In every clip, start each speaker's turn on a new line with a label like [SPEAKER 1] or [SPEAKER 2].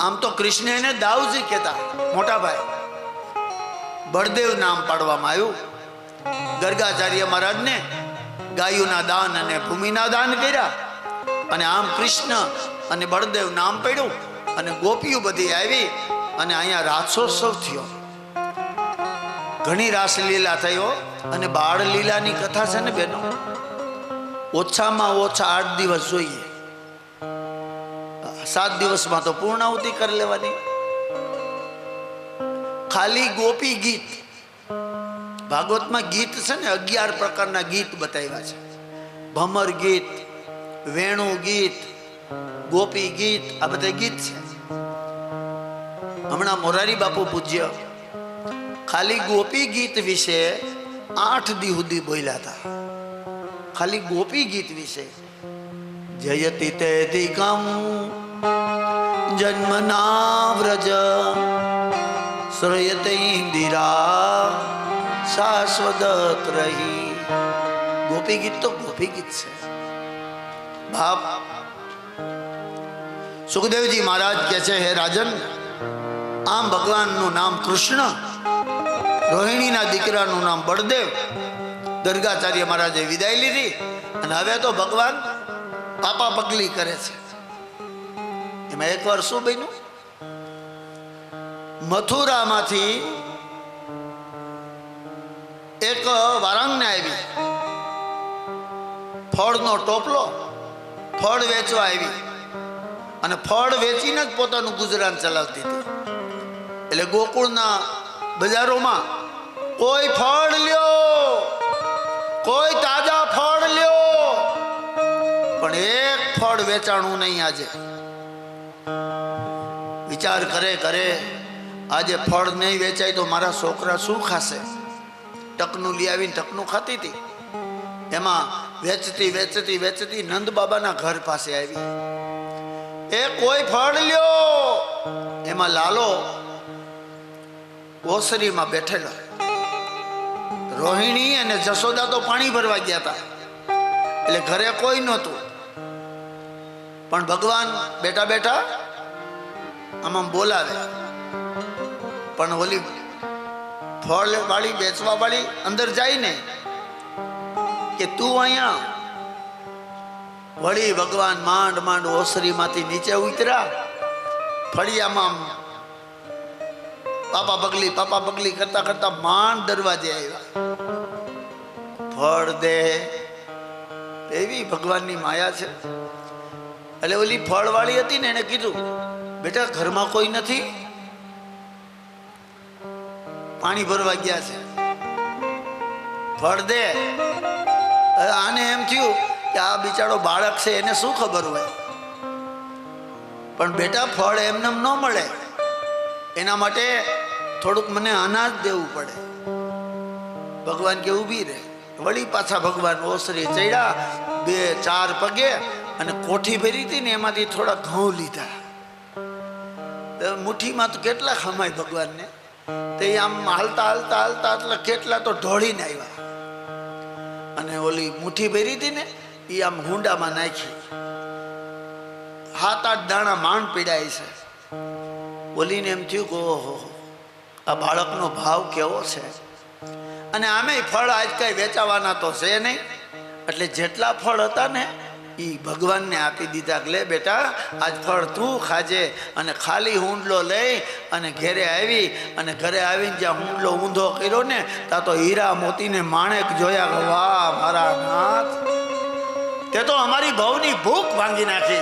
[SPEAKER 1] આમ તો કૃષ્ણ એને દાઉજી કહેતા મોટા ભાઈ બળદેવ નામ પાડવામાં આવ્યું. ગર્ગાચાર્ય મહારાજને ગાયુના દાન અને ભૂમિના દાન કર્યા. અને આમ કૃષ્ણ અને બળદેવ નામ પડ્યું અને ગોપીઓ બધી આવી અને અહીંયા રાસોત્સવ થયો. ઘણી રાસલીલા થયો અને બાળ લીલાની કથા છે ને બેનો? ઓછામાં ઓછા આઠ દિવસ જોઈએ. સાત દિવસમાં તો પૂર્ણાહુતિ કરી લેવાની. ખાલી ગોપી ગીત. ભાગવતમાં ગીત છે ને અગિયાર પ્રકારના ગીત બતાવ્યા છે. ભમર ગીત, વેણુ ગીત, ગોપી ગીત, આ બધા ગીત છે. હમણાં મોરારી બાપુ પૂજ્ય. ખાલી ગોપી ગીત વિશે આઠ દી સુધી બોલ્યા હતા. ખાલી ગોપી ગીત વિશે. જયતી તે તેધિકમ જન્મના વ્રજ શ્રયતે ઇન્દિરા શાશ્વત રહી ગોપી ગીત તો ગોપી ગીત છે બાપ સુખદેવજી મહારાજ કહે છે હે રાજન આમ ભગવાનનું નામ કૃષ્ણ, રોહિણીના દીકરાનું નામ બળદેવ. દુર્ગાચાર્ય મહારાજે વિદાય લીધી, અને હવે તો ભગવાન પાપા પગલી કરે છે. એમાં એક વાર શું બન્યું? મથુરામાંથી એક વારાંગને આવી. ફળનો ટોપલો, ફળ વેચવા આવી. અને ફળ વેચીને જ પોતાનું ગુજરાન ચલાવતી હતી. એટલે ગોકુળના બજારોમાં કોઈ ફળ લ્યો, કોઈ તાજા ફળ લ્યો, પણ એક ફળ વેચાણું નહીં આજે. વિચાર કરે કરે, આજે ફળ નહીં વેચાય તો મારા છોકરા શું ખાશે? ટકનું લઈ આવીને ટકનું ખાતી હતી. એમાં વેચતી વેચતી વેચતી નંદ બાબાના ઘર પાસે આવી. એ કોઈ ફળ લ્યો! એમાં લાલો ઓસરીમાં બેઠેલો. રોહિણી અને જશોદા તો પાણી ભરવા ગયા હતા. એટલે ઘરે કોઈ નહોતું. પણ ભગવાન બેઠા બેઠા આમાં બોલાવે. પણ ઓલી ફળ વાળી બેચવા વાળી અંદર જાય ને કે તું અહીંયા વળી ભગવાન માંડ માંડ ઓસરીમાંથી નીચે ઉતર્યા ફળિયામાં પાપા પગલી પાપા પગલી કરતા કરતા માંડ દરવાજે આવ્યા. ફળ દે એવી ભગવાનની માયા છે. એટલે ઓલી ફળવાળી હતી ને એને કીધું, બેટા, ઘરમાં કોઈ નથી? પાણી ભરવા ગયા છે. ફળ દે. આને એમ થયું કે આ બિચારો બાળક છે, એને શું ખબર હોય? પણ બેટા, ફળ એમને ન મળે. એના માટે થોડુંક મને અનાજ દેવું પડે. ભગવાન કે ઊભી રહે. વળી પાછા ભગવાન ઓસરી ચડ્યા, બે ચાર પગે અને કોઠી ભરી હતી ને એમાંથી થોડા ઘઉં લીધા. મુઠ્ઠીમાં તો કેટલા ખમાય ભગવાનને? તે આમ હાલતા હાલતા હાલતા એટલે કેટલા તો ઢોળીને આવ્યા. અને ઓલી મુઠ્ઠી ભરી હતી ને, એ આમ હુંડામાં નાખી. હાથ આઠ દાણા માંડ પીડાય છે. ઓલીને એમ થયું કે ઓહો, આ બાળકનો ભાવ કેવો છે? અને આમે ફળ આજ કઈ વેચાવાના તો છે નહીં. એટલે જેટલા ફળ હતા ને એ ભગવાનને આપી દીધા લે બેટા, આજ ફળ તું ખાજે. અને ખાલી હુંડલો લઈ અને ઘેરે આવી અને ઘરે આવીને જ્યાં હુંડલો ઊંધો કર્યો ને, ત્યાં તો હીરા મોતીને માણેક જોયા વાહ, મારા નાથ. તે તો અમારી ભવની ભૂખ ભાંગી નાખી.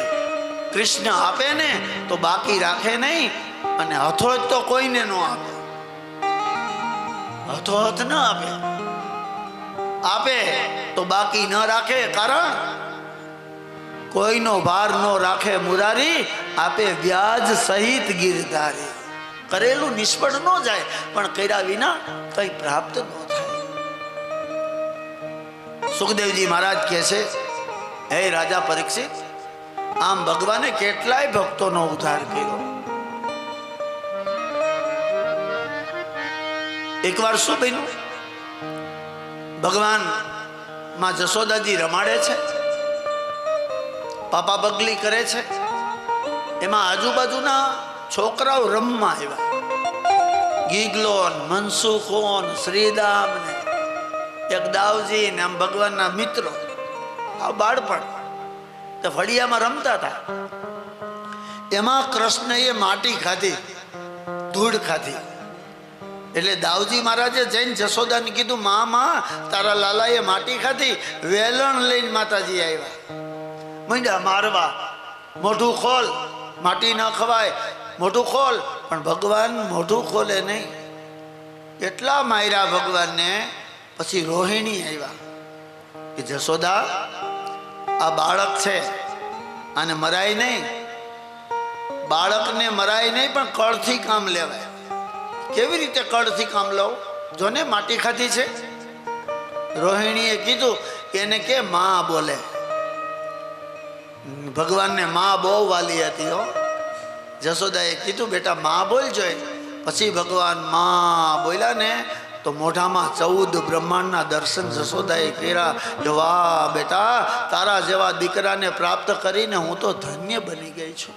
[SPEAKER 1] કૃષ્ણ આપે ને તો બાકી રાખે નહીં અને હથોજ તો કોઈને ન આપે. હથોહથ ન આપે. આપે તો બાકી ન રાખે. કારણ કોઈનો ભાર ન રાખે મુરારી, આપે વ્યાજ સહિત ગીરધારી કરેલું નિષ્ફળ ન જાય, પણ કર્યા વિના કઈ પ્રાપ્ત ન થાય. સુખદેવજી મહારાજ કહે છે, હે રાજા પરીક્ષિત, આમ ભગવાને કેટલાય ભક્તોનો ઉદ્ધાર કર્યો. એકવાર શું બન્યું? ભગવાનમાં જશોદાજી રમાડે છે. પાપા બગલી કરે છે. એમાં આજુબાજુના છોકરાઓ રમવા આવ્યા. ગીગલોન મનસુખોન શ્રીદામ ને એક દાવજી ને આમ ભગવાનના મિત્રો. આ બાળપણ. તો ફળિયામાં રમતા હતા. એમાં કૃષ્ણએ માટી ખાધી, ધૂળ ખાધી. એટલે દાવજી મહારાજે જૈન જશોદાને કીધું મા માં તારા લાલાએ માટી ખાધી, વેલણ લઈને માતાજી આવ્યા. મંડ્યા મારવા. મોઢું ખોલ, માટી ન ખવાય. મોઢું ખોલ, પણ ભગવાન મોઢું ખોલે નહીં. એટલા માર્યા ભગવાનને? પછી રોહિણી આવ્યા કે, જશોદા, આ બાળક છે, આને મરાય નહીં. બાળકને મરાય નહીં, પણ કળથી કામ લેવાય. કેવી રીતે કળથી કામ લઉં? જોને, માટી ખાધી છે? રોહિણીએ કીધું કે, એને કે, માં બોલે. ભગવાનને માં બહુ વાલી હતી, હો. જશોદાએ કીધું, બેટા, માં બોલજો પછી ભગવાનમાં બોલ્યા ને, તો મોઢામાં ચૌદ બ્રહ્માંડના દર્શન જશોદાએ કર્યા. કે વાહ બેટા, તારા જેવા દીકરાને પ્રાપ્ત કરીને હું તો ધન્ય બની ગઈ છું.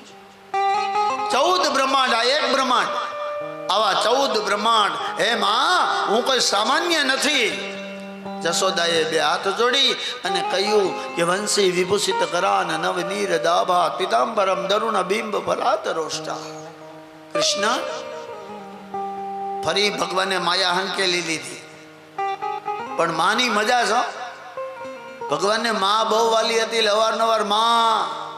[SPEAKER 1] ચૌદ બ્રહ્માંડ, આ એક બ્રહ્માંડ. આવા ચૌદ બ્રહ્માંડ, હે માં, હું કોઈ સામાન્ય નથી. જશોદાએ બે હાથ જોડી અને કહ્યું કે વંશી વિભૂષિત કરાન નવ નીર દાભા પિતાંબરમ દરુણ બિંબ ભરાત રોષ્ટા. કૃષ્ણ, ફરી ભગવાને માયા હંકેલી લીધી. પણ માની મજા છે. ભગવાનને માં બહુ વાલી હતી એટલે અવારનવારમાં.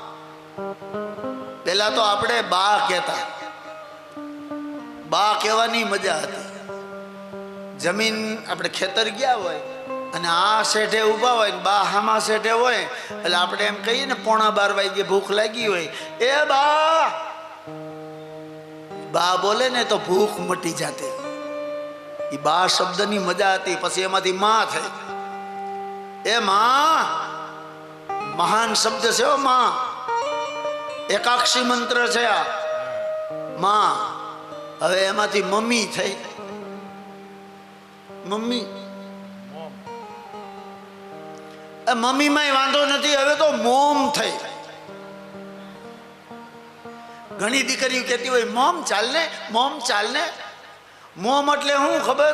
[SPEAKER 1] પેલા તો આપણે બા કહેતા. બા કહેવાની મજા હતી. જમીન આપણે ખેતર ગયા હોય. અને આ શેઠે ઊભા હોય ને બા હામાં શેઠે હોય, એટલે આપણે એમ કહીએ ને, પોણા બાર વાગે ભૂખ લાગી હોય. એ બા! બા બોલે ને તો ભૂખ મટી જાતે. એ બા શબ્દની મજા હતી, પછી એમાંથી માં થઈ એ માં! મહાન શબ્દ છે માં. એકાક્ષી મંત્ર છે આ. માં. હવે એમાંથી મમ્મી થઈ મમ્મી એ મમ્મીમાંય વાંધો નથી, હવે તો મોમ થઈ. ઘણી દીકરીઓ કહેતી હોય, મોમ ચાલને મોમ ચાલને મોમ એટલે શું ખબર?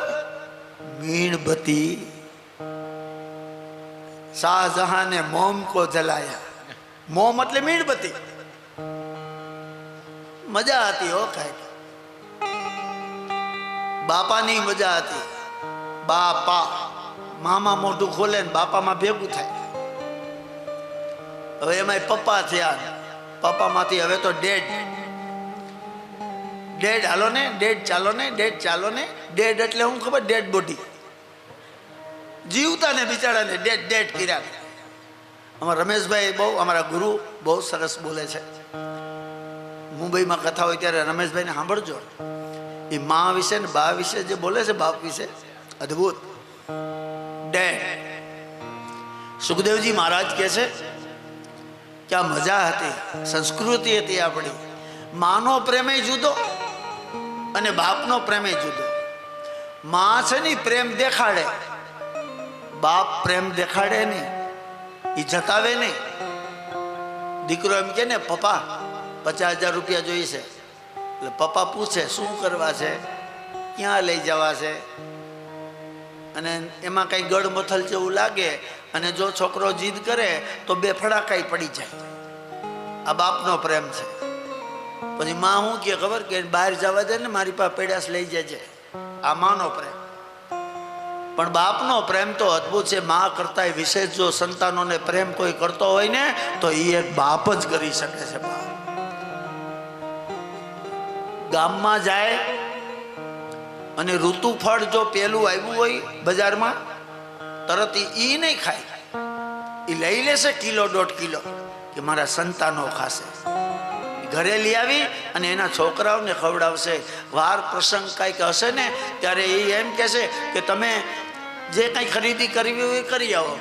[SPEAKER 1] મીણબત્તી. શાહજહાને મોમ કો જલાયા. મોમ એટલે મીણબત્તી. મજા હતી હો કાંઈક. બાપાની મજા હતી. બાપા. મામા મોઢું ખોલે ને બાપામાં ભેગું થાય. હવે એમાં પપ્પા થયા. પપ્પામાંથી હવે તો ડેડ. ડેડ હાલો ને, ડેડ ચાલો ને, ડેડ ચાલો ને. ડેડ એટલે હું ખબર, ડેડ બોડી જીવતા ને બિચારાને ડેડ ડેડ કર્યા. અમારા રમેશભાઈ બહુ, અમારા ગુરુ બહુ સરસ બોલે છે. મુંબઈમાં કથા હોય ત્યારે રમેશભાઈને સાંભળજો. એ મા વિશે ને બા વિશે જે બોલે છે, બાપ વિશે, અદ્ભુત. ડેડ સુખદેવજી મહારાજ કહે છે કે આ મજા હતી, સંસ્કૃતિ હતી આપણી. માનો પ્રેમે જુદો અને બાપનો પ્રેમે જુદો. મા છે ને પ્રેમ દેખાડે. બાપ પ્રેમ દેખાડે નહીં એ જતાવે નહીં. દીકરો એમ કે ને, પપ્પા, પચાસ હજાર રૂપિયા જોઈશે. એટલે પપ્પા પૂછે, શું કરવા છે? ક્યાં લઈ જવા છે? અને એમાં કંઈ ગળમથલ જેવું લાગે અને જો છોકરો જીદ કરે તો બે ફડાકાઈ પડી જાય. આ બાપનો પ્રેમ છે. પછી માં હું કે ખબર કે બહાર જવા દે ને મારી પાસે પેડાસ લઈ જજે. આ માનો પ્રેમ. પણ બાપનો પ્રેમ તો અદ્ભુત છે. મા કરતા વિશેષ જો સંતાનોને પ્રેમ કોઈ કરતો હોય ને તો એ એક બાપ જ કરી શકે છે બાપ. ગામમાં જાય અને ઋતુ ફળ જો પેલું આવ્યું હોય બજારમાં, તરત ઈ નહીં ખાય. એ લઈ લેશે કિલો દોઢ કિલો, કે મારા સંતાનો ખાશે. ઘરે લઈ આવી અને એના છોકરાઓને ખવડાવશે. વાર પ્રસંગ કાંઈક હશે ને, ત્યારે એ એમ કહેશે કે તમે જે કંઈ ખરીદી કરવી હોય એ કરી આવો.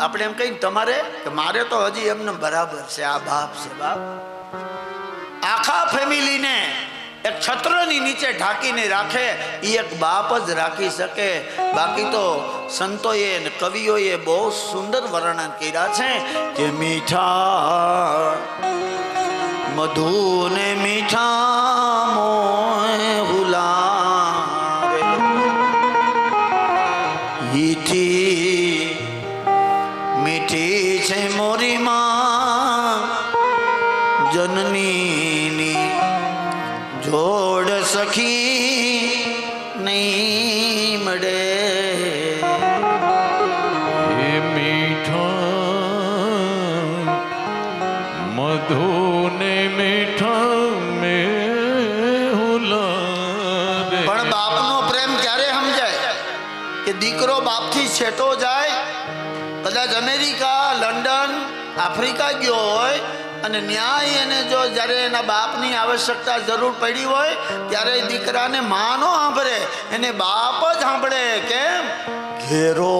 [SPEAKER 1] આપણે એમ કહીને તમારે કે મારે તો હજી એમને બરાબર છે, આ બાપ છે બાપ. આખા ફેમિલીને છત્રની નીચે ઢાંકીને રાખે એ એક બાપ જ રાખી શકે. બાકી તો સંતોએ અને કવિઓએ બહુ સુંદર વર્ણન કર્યા છે કે મીઠા મધુ ને મીઠા બાપથી છેટો જાય, કદાચ અમેરિકા, લંડન, આફ્રિકા ગયો હોય, અને ન્યાય એને જો જ્યારે એના બાપની આવશ્યકતા જરૂર પડી હોય, ત્યારે દીકરાને માનો સાંભળે, એને બાપ જ સાંભળે, કેમ? ઘેરો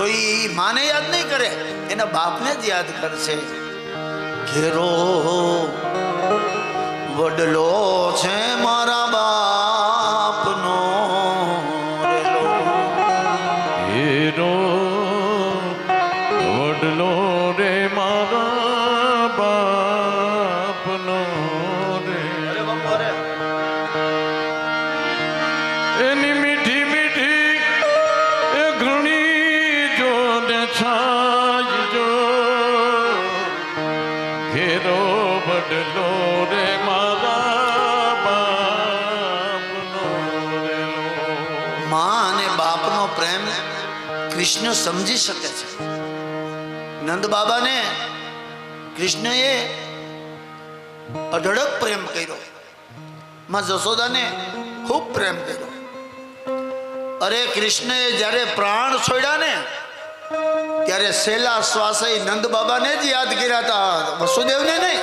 [SPEAKER 1] તો એ માને યાદ નહીં કરે. એના બાપને જ યાદ કરશે. ઘેરો વડલો છે મારા કૃષ્ણ સમજી શકે છે. નંદ બાબાને કૃષ્ણએ અઢળક પ્રેમ કર્યો. માં જશોદાને ખૂબ પ્રેમ કર્યો. અરે કૃષ્ણએ જ્યારે પ્રાણ છોડ્યા ને, ત્યારે સેલા શ્વાસે નંદ બાબાને જ યાદ કર્યા હતા. વસુદેવને નહીં.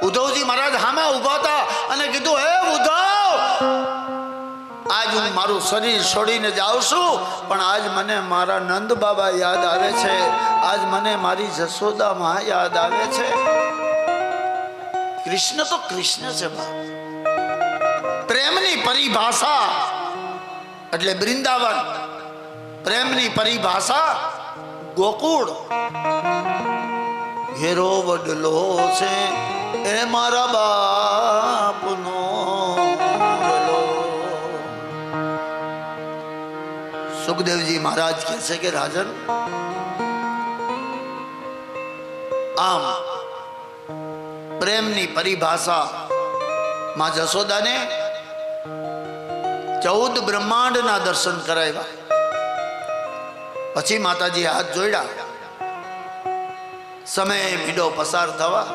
[SPEAKER 1] ઉદ્ધવજી મહારાજ હામાં ઊભા હતા અને કીધું, હે ઉદ્ધવ આજ હું મારું શરીર છોડીને જાઉં છું, પણ આજ મને મારા નંદ બાબા યાદ આવે છે. આજ મને મારી જશોદા માં યાદ આવે છે. કૃષ્ણ તો કૃષ્ણ છે પ્રેમની પરિભાષા, એટલે વૃંદાવન. પ્રેમની પરિભાષા ગોકુળ. ઘેરો વડલો છે એ મારા બાપનો. સુખદેવજી મહારાજ કહે છે કે રાજન આમ પ્રેમની પરિભાષા માં જશોદાને ચૌદ બ્રહ્માંડના દર્શન કરાવ્યા પછી માતાજી હાથ જોડ્યા સમય મીડો પસાર થવા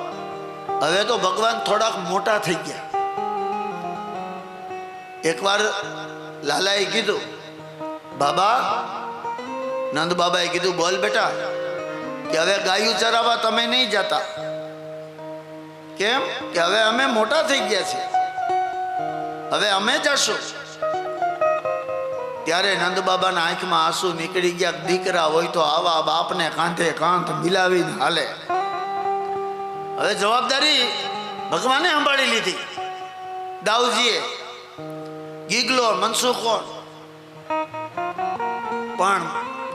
[SPEAKER 1] હવે તો ભગવાન થોડાક મોટા થઈ ગયા એકવાર લાલાએ કીધું બાબા, નંદ બાબાએ કીધું, બોલ બેટા, કે હવે ગાયું ચરાવવા તમે નહીં જતા. કેમ? કે હવે અમે મોટા થઈ ગયા છીએ હવે અમે જશું. ત્યારે નંદ બાબાના આંખમાં આંસુ નીકળી ગયા દીકરા હોય તો આવા બાપને કાંધે કાંધ મિલાવીને હાલે. હવે જવાબદારી ભગવાને સંભાળી લીધી. દાઉજીએ, ગીગલો, મનસુખો પણ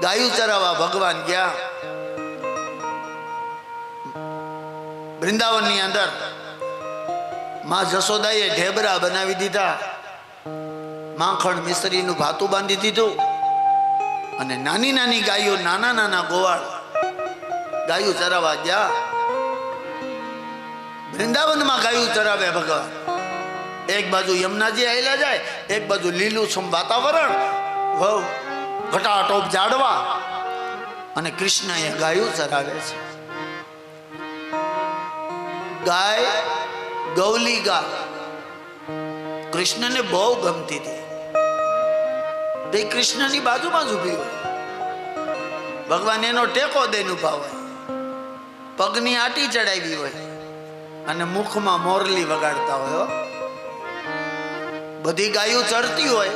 [SPEAKER 1] ગાયું ચરાવવા ભગવાન ગયા. વૃંદાવનની અંદરમાં જશોદાએ ઢેબરા બનાવી દીધા. માખણ મિશ્રીનું ભાતું બાંધી દીધું અને નાની નાની ગાયો નાના નાના ગોવાળ ગાયું ચરાવવા ગયા. વૃંદાવનમાં ગાયું ચરાવે ભગવાન. એક બાજુ યમુનાજી આવેલા જાય, એક બાજુ લીલુંછમ વાતાવરણ. વહુ ઘટાટોપ જાડવા. અને કૃષ્ણ એ ગાયું ચરાવે છે. ગાય ગૌલી ગાય કૃષ્ણને બહુ ગમતી હતી. તે કૃષ્ણની બાજુમાં જ ઊભી હોય. ભગવાન એનો ટેકો દઈને ઊભા હોય. પગની આટી ચડાવી હોય. અને મુખમાં મોરલી વગાડતા હોય બધી ગાયો ચરતી હોય.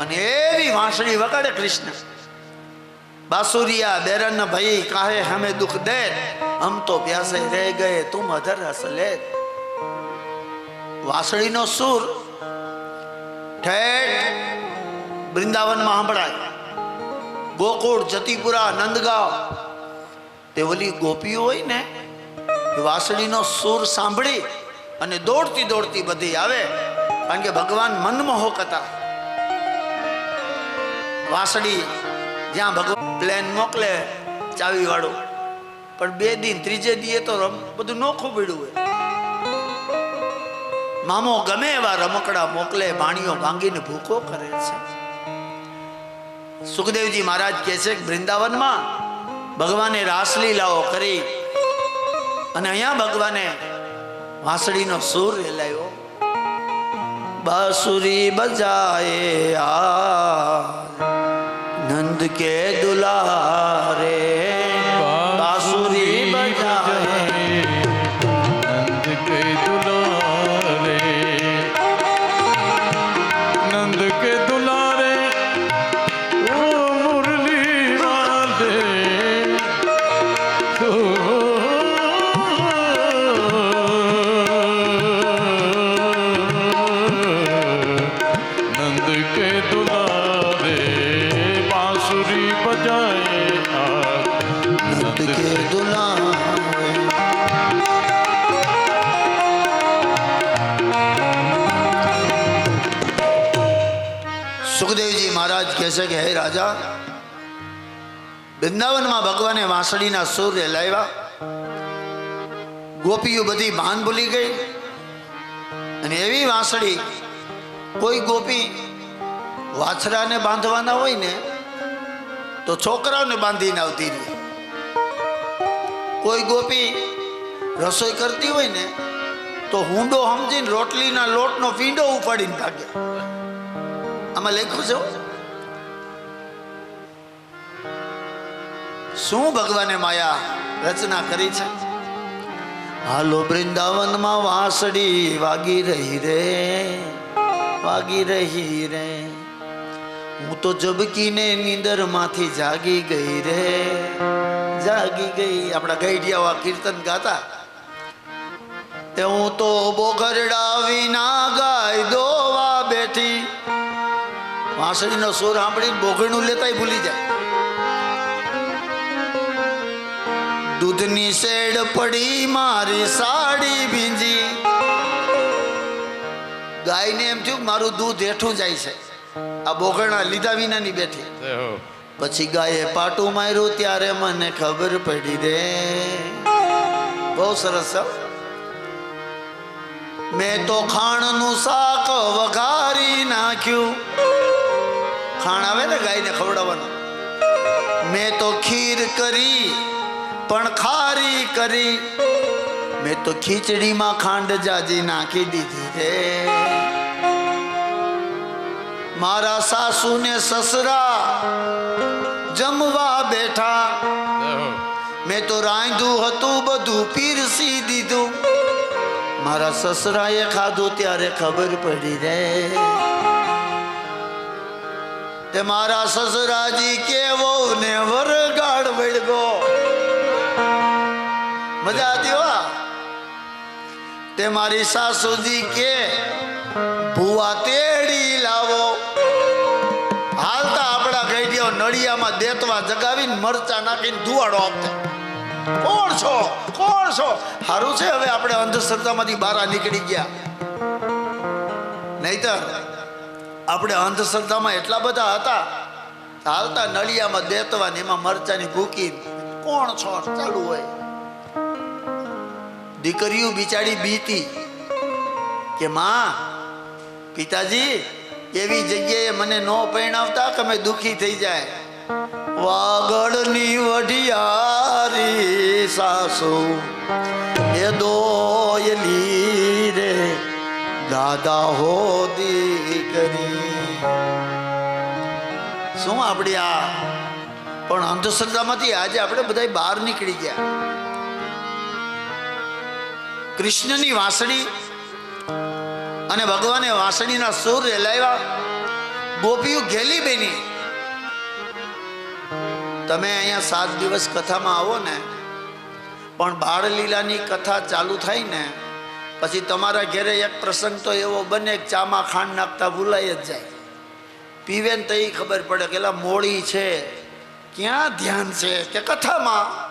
[SPEAKER 1] અને એવી વાંસળી વગાડે કૃષ્ણ. બાસુરિયા બેરન ભાઈ કાહે, હમે દુઃખ દે હમ તો પ્યાસે રહે ગયે, તું અધર હસ લે વાંસળીનો સૂર ઠેઠ વૃંદાવનમાં સાંભળાય. ગોકુળ, જતીપુરા, નંદગાંવ. તે ઓલી ગોપીઓ હોય ને વાંસળીનો સૂર સાંભળી અને દોડતી દોડતી બધી આવે. કારણ કે ભગવાન મનમોહક હતા. વાંસળી જ્યાં ભગવાન પ્લેન મોકલે ચાવી વાળું પણ બે દિન, ત્રીજે દીએ તો બધું નોખું પીડ્યું હોય. મામો ગમે એવા રમકડા મોકલે પાણીઓ ભાંગીને ભૂકો કરે છે. સુખદેવજી મહારાજ કહે છે કે વૃંદાવનમાં ભગવાને રાસલીલાઓ કરી અને અહીંયા ભગવાને વાંસળીનો સૂર રેલાયો. બાંસુરી બજાયે આ નંદ કે સુખદેવજી મહારાજ કહે છે કે, હે રાજા, વૃંદાવનમાં ભગવાને વાંસળીના સુર લાવ્યા. ગોપીઓ બધી ભાન ભૂલી ગઈ. અને એવી વાંસળી કોઈ ગોપી વાછરાને બાંધવાના હોય ને તો છોકરાઓને બાંધીને આવતી રહી. કોઈ ગોપી રસોઈ કરતી હોય ને, તો હુંડો સમજીને રોટલીના લોટનો પીંડો ઉપાડીને ભાગે. આમાં લખ્યું છે શું ભગવાને માયા રચના કરી છે? હાલો વૃંદાવનમાં વાંસળી વાગી રહી રે, વાગી રહી રે. હું તો જબકીને નીંદરમાંથી જાગી ગઈ રે. જાગી ગઈ. આપણા ગઈડિયાવા કીર્તન ગાતા. તે હું તો બોગરડા વિના ગાય દોવા બેઠી. વાંસળીનો સુર સાંભળીને બોઘરનું લેતાય ભૂલી જાય. દૂધની શેડ પડી, મારી સાડી ભીંજી. ગાયને એમ થયું મારું દૂધ હેઠું જાય છે. આ બોગણા લીધા વિનાની બેઠી. પછી ગાયે પાટું માર્યું ત્યારે મને ખબર પડી રે. બહુ સરસ મેં તો ખાણનું શાક વઘારી નાખ્યું. ખાણ આવે ને ગાયને ખવડાવવાનું? મેં તો ખીર કરી પણ ખારી કરી. મેં તો ખીચડીમાં ખાંડ જાજી નાખી દીધી રે. મારા સાસુ ને સસરા જમવા બેઠા. મેં તો રાંધ્યું હતું, બધું પીરસી દીધું. મારા સસરાએ ખાધું ત્યારે ખબર પડી રે. તે મારા સસરાજી કેવો ને વરગાડ વળગો. મજા આતી તે મારી સાસુજી કે, ભૂવા તેડી નળિયામાં દેતવા જગાવીને મરચા નાખીને ધુવાડો આપતા કોણ છો? કોણ છો? સારું છે હવે આપણે અંધશ્રદ્ધામાંથી બહાર નીકળી ગયા. નહીતર આપણે અંધશ્રદ્ધામાં એટલા બધા હતા, હાલતા નળિયામાં દેતવા ને એમાં મરચાની ભૂકી. કોણ છો? ચાલુ હોય. દીકરીઓ બિચારી બીતી કે, માં, પિતાજી એવી જગ્યાએ મને ન પરણાવતા તમે દુઃખી થઈ જાય. વાગડની વઢિયારી સાસુ, એ દોયલી રે, દાદા હો દીકરી. શું આપણી આ? પણ અંધશ્રદ્ધામાંથી આજે આપણે બધા બહાર નીકળી ગયા. કૃષ્ણની વાંસળી અને ભગવાને વાંસળીના સૂર રેલાવ્યા. ગોપીઓ ઘેલી બેની. તમે અહીંયા સાત દિવસ કથામાં આવો ને, પણ બાળલીલાની કથા ચાલુ થાય ને, પછી તમારા ઘેરે એક પ્રસંગ તો એવો બને ચામાં ખાંડ નાખતા ભૂલાઈ જ જાય. પીવે ને તો ખબર પડે કે મોડી છે. ક્યાં ધ્યાન છે કે કથામાં?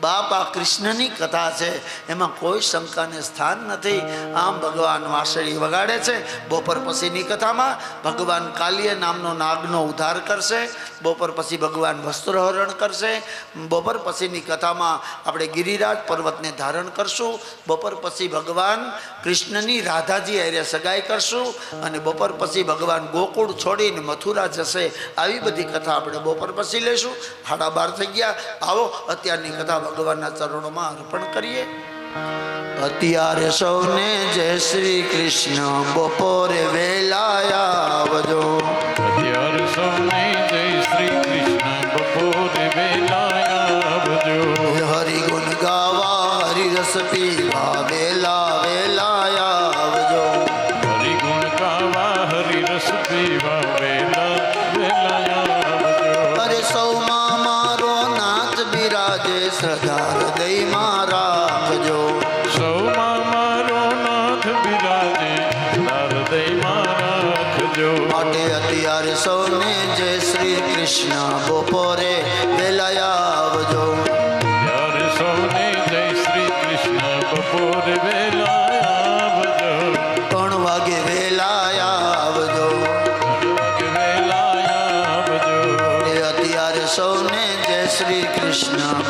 [SPEAKER 1] બાપ આ કૃષ્ણની કથા છે. એમાં કોઈ શંકાને સ્થાન નથી. આમ ભગવાન વાંસળી વગાડે છે. બપોર પછીની કથામાં ભગવાન કાલિય નામનો નાગનો ઉદ્ધાર કરશે. બપોર પછી ભગવાન વસ્ત્રહરણ કરશે. બપોર પછીની કથામાં આપણે ગિરિરાજ પર્વતને ધારણ કરશું. બપોર પછી ભગવાન કૃષ્ણની રાધાજી હારે સગાઈ કરશું. અને બપોર પછી ભગવાન ગોકુળ છોડીને મથુરા જશે. આવી બધી કથા આપણે બપોર પછી લઈશું. હાડા બાર થઈ ગયા. આવો અત્યારની કથા ભગવાનના ચરણોમાં અર્પણ કરીએ. અત્યારે સૌને જય શ્રી કૃષ્ણ. બપોરે વેલાયા આવજો.
[SPEAKER 2] અત્યાર સૌને
[SPEAKER 1] અત્યારે સૌને જય શ્રી કૃષ્ણ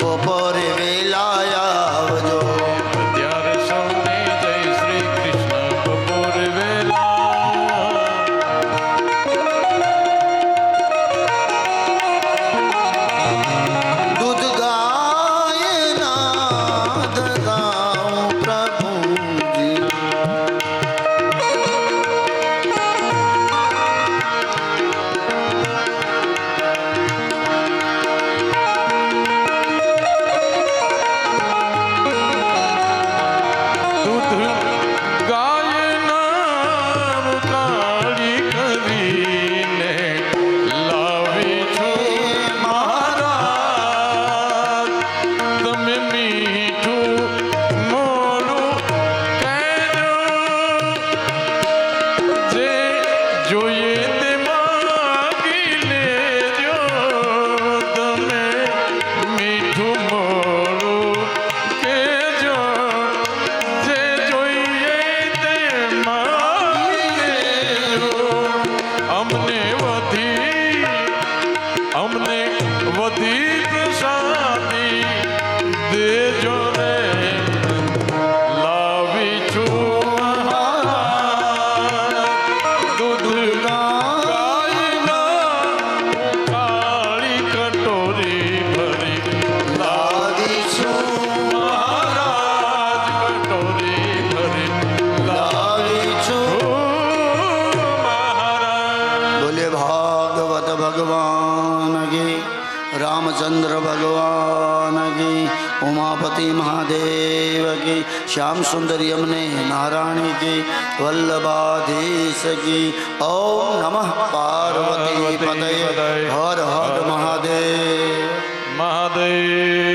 [SPEAKER 1] સુંદરી અમને નારાયણી કી વલ્લભાધીશ કી. ઓમ નમઃ પાર્વતી પતય. હર હર મહાદેવ.
[SPEAKER 2] મહાદેવ.